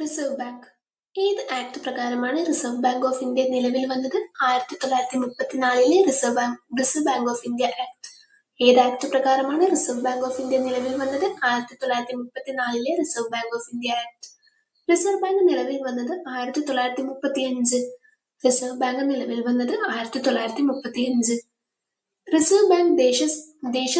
Reserve bank ഏത് act പ്രകാരമാണ് reserve bank of India നിലവിൽ വന്നത്? ആയിരത്തി തൊള്ളായിരത്തി മുപ്പത്തിനാലിലെ reserve bank reserve bank of India act ഏത് ആക്ട് പ്രകാരമാണ് റിസർവ് ബാങ്ക് ഓഫ് ഇന്ത്യ നിലവിൽ വന്നത്? ആയിരത്തി തൊള്ളായിരത്തി മുപ്പത്തിനാലിലെ reserve bank of India act reserve bank നിലവിൽ വന്നത് ആയിരത്തി തൊള്ളായിരത്തി മുപ്പത്തി അഞ്ച് റിസർവ് ബാങ്ക് നിലവിൽ വന്നത് ആയിരത്തി തൊള്ളായിരത്തി മുപ്പത്തി അഞ്ച് റിസർവ് ബാങ്ക് ദേശ ദേശ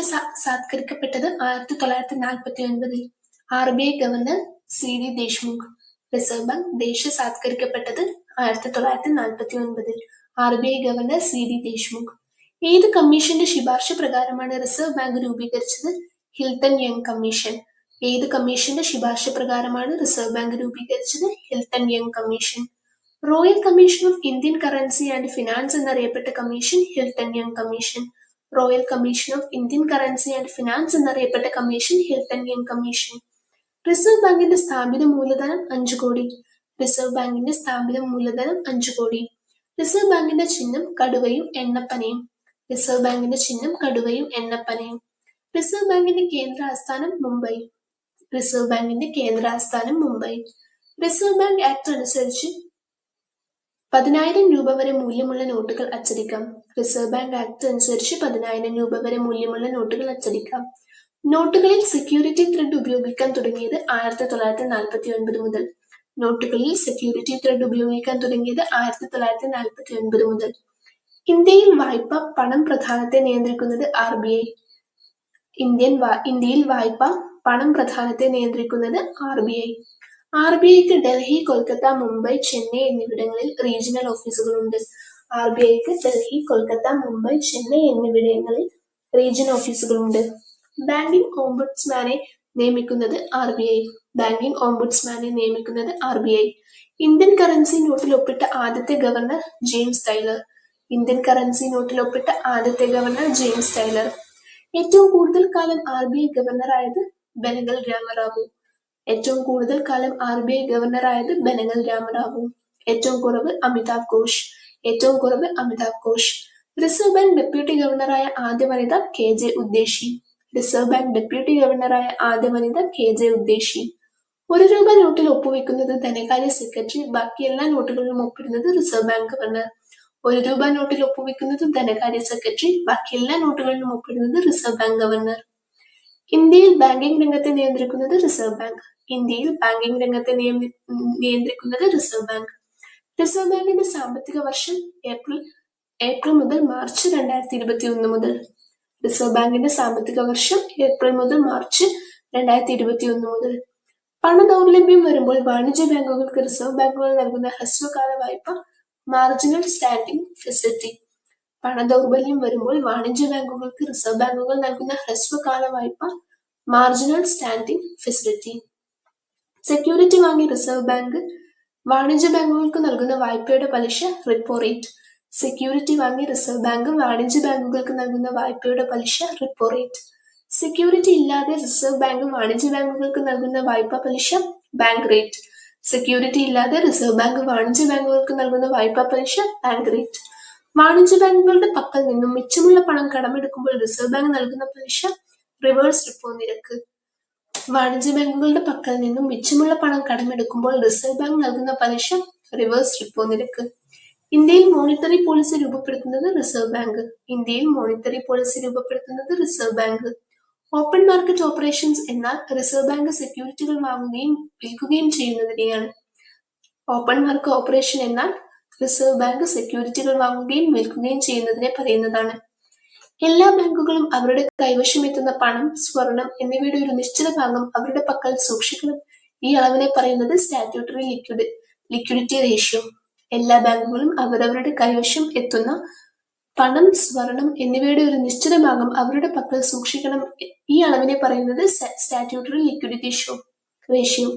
സാത്കരിക്കപ്പെട്ടത് ആയിരത്തി തൊള്ളായിരത്തി നാൽപ്പത്തി ഒൻപതിൽ R B I governor C D Deshmukh reserve bank ദേശസാത്കരിക്കപ്പെട്ടത് ആയിരത്തി തൊള്ളായിരത്തി നാൽപ്പത്തി ഒൻപതിൽ R B I governor C D Deshmukh. ഏത് കമ്മീഷന്റെ ശുപാർശ പ്രകാരമാണ് റിസർവ് ബാങ്ക് രൂപീകരിച്ചത്? Hilton Young commission. ഏത് കമ്മീഷന്റെ ശുപാർശ പ്രകാരമാണ് റിസർവ് ബാങ്ക് രൂപീകരിച്ചത്? Hilton Young commission. Royal commission of Indian currency and finance എന്നറിയപ്പെട്ട commission Hilton Young commission. Royal commission of Indian currency and finance എന്നറിയപ്പെട്ട commission Hilton Young commission. Reserve ബാങ്കിന്റെ സ്ഥാപിത മൂലധനം അഞ്ചു കോടി. Reserve ബാങ്കിന്റെ സ്ഥാപിത മൂലധനം അഞ്ചു കോടി. റിസർവ് ബാങ്കിന്റെ ചിഹ്നം കടുവയും എണ്ണപ്പനയും. റിസർവ് ബാങ്കിന്റെ ചിഹ്നം കടുവയും എണ്ണപ്പനയും. റിസർവ് ബാങ്കിന്റെ കേന്ദ്ര ആസ്ഥാനം മുംബൈ. റിസർവ് ബാങ്കിന്റെ കേന്ദ്ര ആസ്ഥാനം മുംബൈ. റിസർവ് ബാങ്ക് ആക്ട് അനുസരിച്ച് പതിനായിരം രൂപ വരെ മൂല്യമുള്ള നോട്ടുകൾ അച്ചടിക്കാം. റിസർവ് ബാങ്ക് ആക്ട് അനുസരിച്ച് പതിനായിരം രൂപ വരെ മൂല്യമുള്ള നോട്ടുകൾ അച്ചടിക്കാം. നോട്ടുകളിൽ സെക്യൂരിറ്റി ത്രെഡ് ഉപയോഗിക്കാൻ തുടങ്ങിയത് ആയിരത്തി തൊള്ളായിരത്തി നാൽപ്പത്തി ഒൻപത് മുതൽ. നോട്ടുകളിൽ സെക്യൂരിറ്റി ത്രെഡ് ഉപയോഗിക്കാൻ തുടങ്ങിയത് ആയിരത്തി തൊള്ളായിരത്തി നാൽപ്പത്തി ഒൻപത് മുതൽ. ഇന്ത്യയിൽ വായ്പ പണം പ്രധാനത്തെ നിയന്ത്രിക്കുന്നത് ആർ ബി ഐ. ഇന്ത്യൻ ഇന്ത്യയിൽ വായ്പ പണം പ്രധാനത്തെ നിയന്ത്രിക്കുന്നത് R B I. R B ഐക്ക് ഡൽഹി കൊൽക്കത്ത മുംബൈ ചെന്നൈ എന്നിവിടങ്ങളിൽ റീജിയണൽ ഓഫീസുകളുണ്ട്. ആർ ബി ഐക്ക് ഡൽഹി കൊൽക്കത്ത മുംബൈ ചെന്നൈ എന്നിവിടങ്ങളിൽ റീജിയണൽ ഓഫീസുകളുണ്ട്. ബാങ്കിംഗ് ഓംബുഡ്സ്മാനെ നിയമിക്കുന്നത് ആർ ബി ഐ ബാങ്കിംഗ് ഓംബുഡ്സ്മാനെ നിയമിക്കുന്നത് R B I Indian currency നോട്ടിൽ ഒപ്പിട്ട ആദ്യത്തെ governor James Taylor Indian currency നോട്ടിൽ ഒപ്പിട്ട ആദ്യത്തെ ഗവർണർ ജെയിംസ് ടൈലർ ഏറ്റവും കൂടുതൽ കാലം ആർ ബി ഐ ഗവർണറായത് ബനഗൽ രാമറാവു. ഏറ്റവും കൂടുതൽ കാലം ആർ ബി ഐ ഗവർണറായത് ബനഗൽ രാമറാവു. ഏറ്റവും കുറവ് അമിതാഭ് ഘോഷ്. ഏറ്റവും കുറവ് Amitabh Ghosh. Reserve bank deputy ഗവർണറായ ആദ്യ വനിത K J Udeshi reserve bank deputy ഗവർണറായ ആദ്യ വനിത കെ ജെ ഉദ്ദേശി ഒരു രൂപ നോട്ടിൽ ഒപ്പുവെക്കുന്നത് ധനകാര്യ സെക്രട്ടറി ബാക്കി എല്ലാ നോട്ടുകളിലും ഒപ്പിടുന്നത് റിസർവ് ബാങ്ക് ഗവർണർ ഒരു രൂപ നോട്ടിൽ ഒപ്പുവെക്കുന്നത് ധനകാര്യ സെക്രട്ടറി ബാക്കി എല്ലാ നോട്ടുകളിലും ഒപ്പിടുന്നത് റിസർവ് ബാങ്ക് ഗവർണർ ഇന്ത്യയിൽ ബാങ്കിംഗ് രംഗത്തെ നിയന്ത്രിക്കുന്നത് റിസർവ് ബാങ്ക് ഇന്ത്യയിൽ ബാങ്കിംഗ് രംഗത്തെ നിയന്ത്രിക്കുന്നത് റിസർവ് ബാങ്ക് റിസർവ് ബാങ്കിന്റെ സാമ്പത്തിക വർഷം ഏപ്രിൽ ഏപ്രിൽ മുതൽ മാർച്ച് രണ്ടായിരത്തി ഇരുപത്തി ഒന്ന് മുതൽ റിസർവ് ബാങ്കിന്റെ സാമ്പത്തിക വർഷം ഏപ്രിൽ മുതൽ മാർച്ച് രണ്ടായിരത്തി ഇരുപത്തി ഒന്ന് മുതൽ. പണ ദൗർലഭ്യം വരുമ്പോൾ വാണിജ്യ ബാങ്കുകൾക്ക് റിസർവ് ബാങ്കുകൾ നൽകുന്ന ഹ്രസ്വകാല വായ്പ മാർജിനൽ സ്റ്റാൻഡിംഗ് ഫെസിലിറ്റി പണ ദൗർബല്യം വരുമ്പോൾ വാണിജ്യ ബാങ്കുകൾക്ക് റിസർവ് ബാങ്കുകൾ നൽകുന്ന ഹ്രസ്വകാല വായ്പ മാർജിനൽ സ്റ്റാൻഡിംഗ് ഫെസിലിറ്റി സെക്യൂരിറ്റി വാങ്ങിയ റിസർവ് ബാങ്ക് വാണിജ്യ ബാങ്കുകൾക്ക് നൽകുന്ന വായ്പയുടെ പലിശ റിപ്പോ റേറ്റ് സെക്യൂരിറ്റി വാങ്ങി റിസർവ് ബാങ്കും വാണിജ്യ ബാങ്കുകൾക്ക് നൽകുന്ന വായ്പയുടെ പലിശ റിപ്പോ റേറ്റ് സെക്യൂരിറ്റി ഇല്ലാതെ റിസർവ് ബാങ്കും വാണിജ്യ ബാങ്കുകൾക്ക് നൽകുന്ന വായ്പ പലിശ ബാങ്ക് റേറ്റ് സെക്യൂരിറ്റി ഇല്ലാതെ റിസർവ് ബാങ്ക് വാണിജ്യ ബാങ്കുകൾക്ക് നൽകുന്ന വായ്പ പലിശ ബാങ്ക് റേറ്റ് വാണിജ്യ ബാങ്കുകളുടെ പക്കൽ നിന്നും മിച്ചമുള്ള പണം കടമെടുക്കുമ്പോൾ റിസർവ് ബാങ്ക് നൽകുന്ന പലിശ റിവേഴ്സ് റിപ്പോ നിരക്ക്. വാണിജ്യ ബാങ്കുകളുടെ പക്കൽ നിന്നും മിച്ചമുള്ള പണം കടമെടുക്കുമ്പോൾ റിസർവ് ബാങ്ക് നൽകുന്ന പലിശ റിവേഴ്സ് റിപ്പോ നിരക്ക്. ഇന്ത്യയിൽ മോണിറ്ററി പോളിസി രൂപപ്പെടുത്തുന്നത് റിസർവ് ബാങ്ക് ഇന്ത്യയിൽ മോണിറ്ററി പോളിസി രൂപപ്പെടുത്തുന്നത് reserve bank open market operations എന്നാൽ റിസർവ് ബാങ്ക് സെക്യൂരിറ്റികൾ വാങ്ങുകയും വിൽക്കുകയും ചെയ്യുന്നതിനെയാണ്. ഓപ്പൺ മാർക്കറ്റ് ഓപ്പറേഷൻ എന്നാൽ റിസർവ് ബാങ്ക് സെക്യൂരിറ്റികൾ വാങ്ങുകയും വിൽക്കുകയും ചെയ്യുന്നതിനെ പറയുന്നതാണ്. എല്ലാ ബാങ്കുകളും അവരുടെ കൈവശം എത്തുന്ന പണം സ്വർണം എന്നിവയുടെ ഒരു നിശ്ചിത ഭാഗം അവരുടെ പക്കൽ സൂക്ഷിക്കണം. ഈ അളവിനെ പറയുന്നത് സ്റ്റാറ്റ്യൂട്ടറി ലിക്വിഡ് ലിക്വിഡിറ്റി റേഷ്യോ എല്ലാ ബാങ്കുകളും അവരവരുടെ കൈവശം എത്തുന്ന പണം സ്വർണം എന്നിവയുടെ ഒരു നിശ്ചിത ഭാഗം അവരുടെ പക്കൽ സൂക്ഷിക്കണം. ഈ അളവിനെ പറയുന്നത് സ്റ്റാറ്റ്യൂട്ടറി ലിക്വിഡിറ്റി ഷോ റേഷ്യോ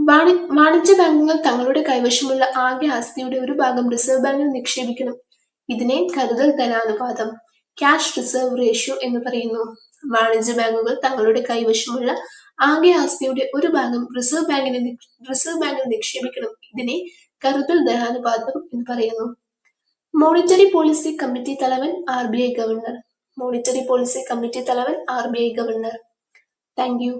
വാണി വാണിജ്യ ബാങ്കുകൾ തങ്ങളുടെ കൈവശമുള്ള ആകെ ആസ്തിയുടെ ഒരു ഭാഗം റിസർവ് ബാങ്കിൽ നിക്ഷേപിക്കണം. ഇതിനെ കരുതൽ ധനാനുപാതം ക്യാഷ് റിസർവ് റേഷ്യോ എന്ന് പറയുന്നു. വാണിജ്യ ബാങ്കുകൾ തങ്ങളുടെ കൈവശമുള്ള ആകെ ആസ്തിയുടെ ഒരു ഭാഗം റിസർവ് ബാങ്കിന് റിസർവ് ബാങ്കിൽ നിക്ഷേപിക്കണം. ഇതിനെ കരുതൽ ദഹാനുപാതം എന്ന് പറയുന്നു. മോണിറ്ററി പോളിസി കമ്മിറ്റി തലവൻ R B I governor monetary policy committee തലവൻ R B I governor thank you